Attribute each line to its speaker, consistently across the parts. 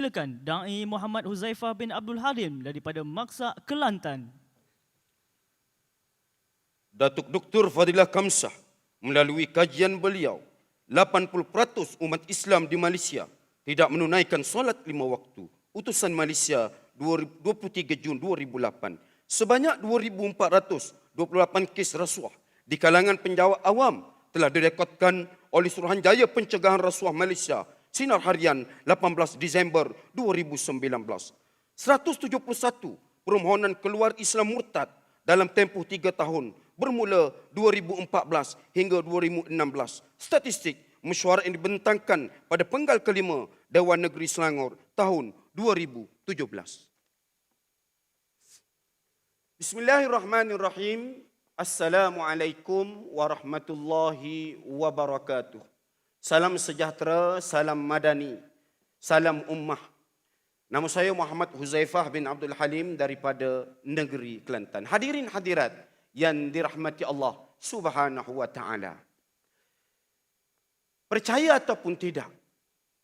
Speaker 1: Silakan Dai Muhammad Huzaifah bin Abdul Halim daripada Maksa Kelantan.
Speaker 2: Datuk Dr. Fadilah Kamsah melalui kajian beliau 80% umat Islam di Malaysia tidak menunaikan solat lima waktu. Utusan Malaysia 23 Jun 2008 sebanyak 2428 kes rasuah di kalangan penjawat awam telah direkodkan oleh Suruhanjaya Pencegahan Rasuah Malaysia Sinar Harian 18 Disember 2019. 171 permohonan keluar Islam murtad dalam tempoh tiga tahun bermula 2014 hingga 2016. Statistik mesyuarat yang dibentangkan pada penggal kelima Dewan Negeri Selangor tahun 2017. Bismillahirrahmanirrahim. Assalamualaikum warahmatullahi wabarakatuh. Salam sejahtera, salam madani, salam ummah. Nama saya Muhammad Huzaifah bin Abdul Halim daripada negeri Kelantan. Hadirin hadirat yang dirahmati Allah Subhanahu wa taala. Percaya ataupun tidak,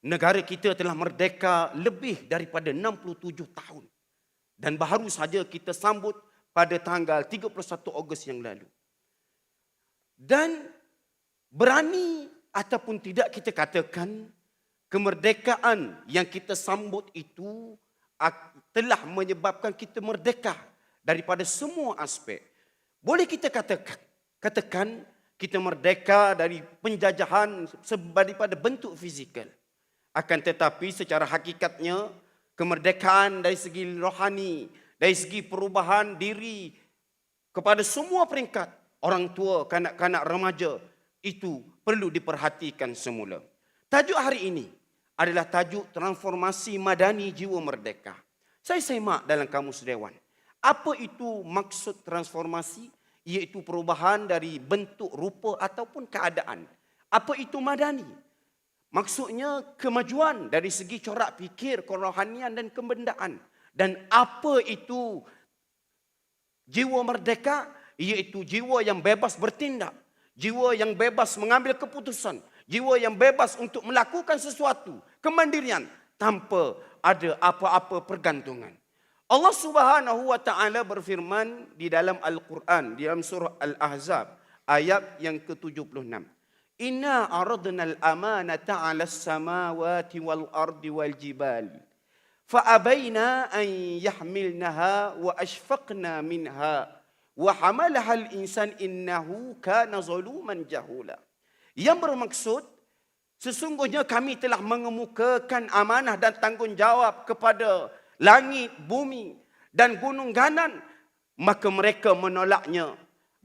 Speaker 2: negara kita telah merdeka lebih daripada 67 tahun. Dan baru saja kita sambut pada tanggal 31 Ogos yang lalu. Dan berani ataupun tidak kita katakan kemerdekaan yang kita sambut itu telah menyebabkan kita merdeka daripada semua aspek. Boleh kita katakan, katakan kita merdeka dari penjajahan daripada bentuk fizikal. Akan tetapi secara hakikatnya kemerdekaan dari segi rohani, dari segi perubahan diri kepada semua peringkat, orang tua, kanak-kanak remaja, itu perlu diperhatikan semula. Tajuk hari ini adalah tajuk transformasi madani jiwa merdeka. Saya semak dalam kamus dewan. Apa itu maksud transformasi? Iaitu perubahan dari bentuk rupa ataupun keadaan. Apa itu madani? Maksudnya kemajuan dari segi corak fikir, kerohanian dan kebendaan. Dan apa itu jiwa merdeka? Iaitu jiwa yang bebas bertindak, Jiwa yang bebas mengambil keputusan. Jiwa yang bebas untuk melakukan sesuatu. Kemandirian tanpa ada apa-apa pergantungan. Allah Subhanahu wa taala berfirman di dalam Al-Quran di dalam surah Al-Ahzab ayat yang ke-76. Inna aradna al-amanata 'ala as-samawati wal ardi wal jibali fa abaina an yahmilnaha wa hamalaha al-insan innahu kana zaluman jahula. Yang bermaksud sesungguhnya kami telah mengemukakan amanah dan tanggungjawab kepada langit, bumi dan gunung ganan maka mereka menolaknya.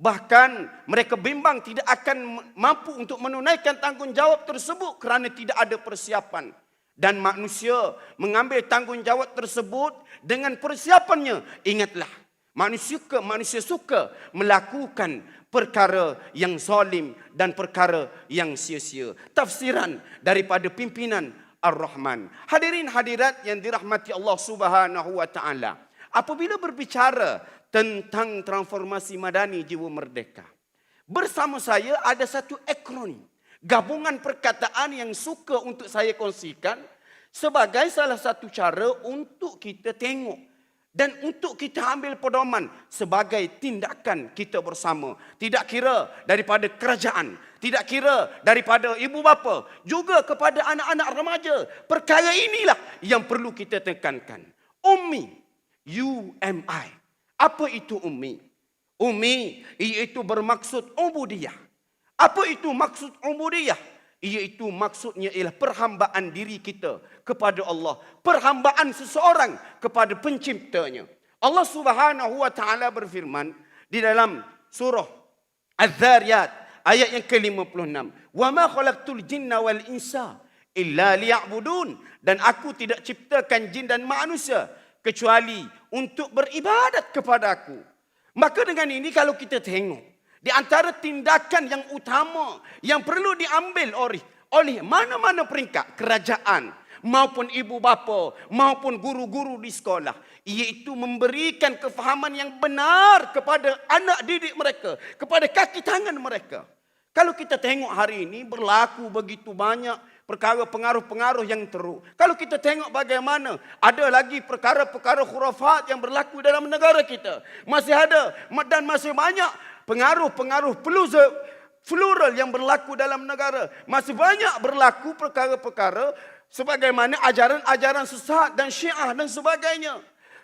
Speaker 2: Bahkan mereka bimbang tidak akan mampu untuk menunaikan tanggungjawab tersebut kerana tidak ada persiapan. Dan manusia mengambil tanggungjawab tersebut dengan persiapannya. Ingatlah, Manusia suka, manusia suka melakukan perkara yang zalim dan perkara yang sia-sia. Tafsiran daripada pimpinan Ar-Rahman. Hadirin hadirat yang dirahmati Allah Subhanahu wa taala. Apabila berbicara tentang transformasi madani jiwa merdeka. Bersama saya ada satu akronim. Gabungan perkataan yang suka untuk saya kongsikan sebagai salah satu cara untuk kita tengok dan untuk kita ambil pedoman sebagai tindakan kita bersama tidak kira daripada kerajaan tidak kira daripada ibu bapa juga kepada anak-anak remaja. Perkara inilah yang perlu kita tekankan. Ummi u m i. Apa itu ummi? Ummi iaitu bermaksud ubudiyah. Apa itu maksud ubudiyah iaitu maksudnya ialah perhambaan diri kita kepada Allah. Perhambaan seseorang kepada penciptanya. Allah Subhanahu wa taala berfirman di dalam surah Az-Zariyat ayat yang ke-56. Wa ma khalaqtul jinna wal insa illa liya'budun. Dan aku tidak ciptakan jin dan manusia kecuali untuk beribadat kepada aku. Maka dengan ini kalau kita tengok di antara tindakan yang utama yang perlu diambil oleh oleh mana-mana peringkat kerajaan maupun ibu bapa maupun guru-guru di sekolah iaitu memberikan kefahaman yang benar kepada anak didik mereka kepada kaki tangan mereka kalau kita tengok hari ini berlaku begitu banyak perkara pengaruh-pengaruh yang teruk. Kalau kita tengok bagaimana ada lagi perkara-perkara khurafat yang berlaku dalam negara kita. Masih ada dan masih banyak pengaruh-pengaruh plural, plural yang berlaku dalam negara. Masih banyak berlaku perkara-perkara sebagaimana ajaran-ajaran sesat dan syiah dan sebagainya.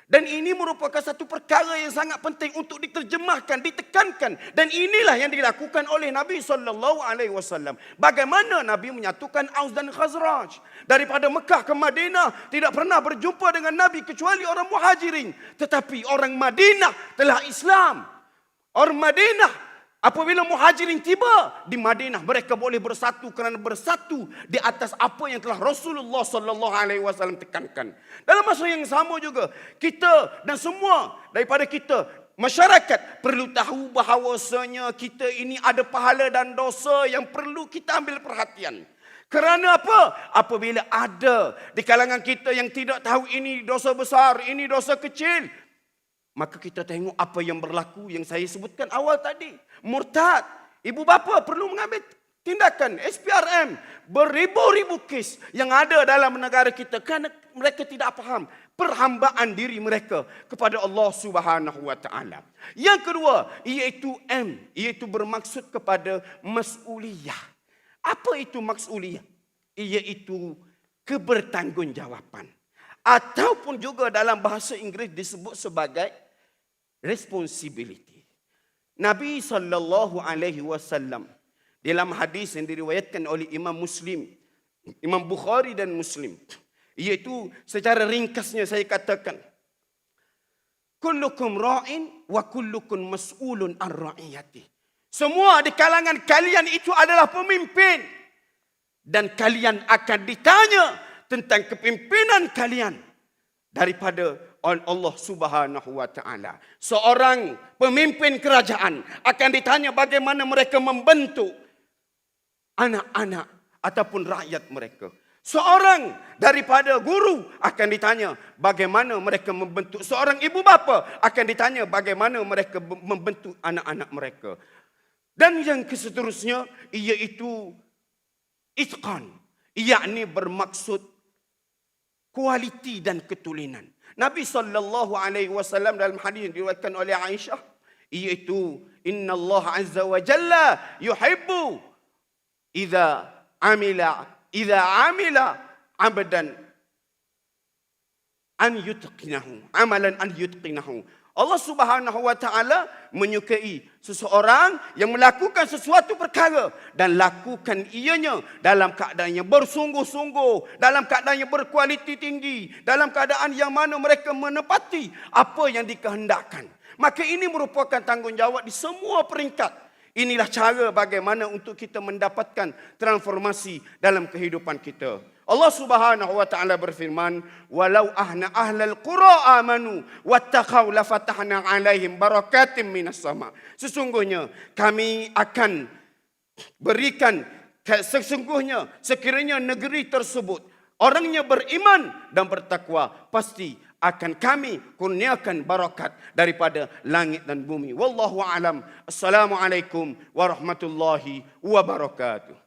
Speaker 2: Dan ini merupakan satu perkara yang sangat penting untuk diterjemahkan, ditekankan. Dan inilah yang dilakukan oleh Nabi sallallahu alaihi wasallam. Bagaimana Nabi menyatukan Aus dan Khazraj daripada Mekah ke Madinah tidak pernah berjumpa dengan Nabi kecuali orang Muhajirin, tetapi orang Madinah telah Islam. Orang Madinah Apabila muhajirin tiba di Madinah, mereka boleh bersatu kerana bersatu di atas apa yang telah Rasulullah sallallahu alaihi wasallam tekankan. Dalam masa yang sama juga, kita dan semua daripada kita masyarakat perlu tahu bahawasanya kita ini ada pahala dan dosa yang perlu kita ambil perhatian. Kerana apa? Apabila ada di kalangan kita yang tidak tahu ini dosa besar, ini dosa kecil, Maka kita tengok apa yang berlaku yang saya sebutkan awal tadi. Murtad. Ibu bapa perlu mengambil tindakan SPRM. Beribu-ribu kes yang ada dalam negara kita kerana mereka tidak faham perhambaan diri mereka kepada Allah Subhanahu wa taala. Yang kedua, iaitu M, iaitu bermaksud kepada mas'uliyah. Apa itu mas'uliyah? Iaitu kebertanggungjawaban. Ataupun juga dalam bahasa Inggeris disebut sebagai responsibility. Nabi sallallahu alaihi wasallam dalam hadis yang diriwayatkan oleh Imam Muslim, Imam Bukhari dan Muslim, iaitu secara ringkasnya saya katakan kullukum ra'in wa kullukum mas'ulun an ra'iyati. Semua di kalangan kalian itu adalah pemimpin dan kalian akan ditanya tentang kepimpinan kalian daripada Allah Subhanahu wa taala. Seorang pemimpin kerajaan akan ditanya bagaimana mereka membentuk anak-anak ataupun rakyat mereka. Seorang daripada guru akan ditanya bagaimana mereka membentuk seorang ibu bapa akan ditanya bagaimana mereka membentuk anak-anak mereka. Dan yang keseterusnya iaitu itqan, yakni bermaksud kualiti dan ketulinan. Nabi sallallahu alaihi wasallam dalam hadis yang diriwayatkan oleh Aisyah iaitu inna Allah azza wa jalla yuhibbu idza amila idza amila abdan an yutqinahu amalan an yutqinahu Allah Subhanahu wa taala menyukai seseorang yang melakukan sesuatu perkara dan lakukan ianya dalam keadaan yang bersungguh-sungguh, dalam keadaan yang berkualiti tinggi, dalam keadaan yang mana mereka menepati apa yang dikehendakkan. Maka ini merupakan tanggungjawab di semua peringkat. Inilah cara bagaimana untuk kita mendapatkan transformasi dalam kehidupan kita. Allah Subhanahu wa taala berfirman, "Walau ahna ahlal qura amanu wattaqau lafatahna alaihim barakatim minas sama." Sesungguhnya kami akan berikan sesungguhnya sekiranya negeri tersebut orangnya beriman dan bertakwa pasti akan kami kurniakan barakat daripada langit dan bumi. Wallahu alam. Assalamualaikum warahmatullahi wabarakatuh.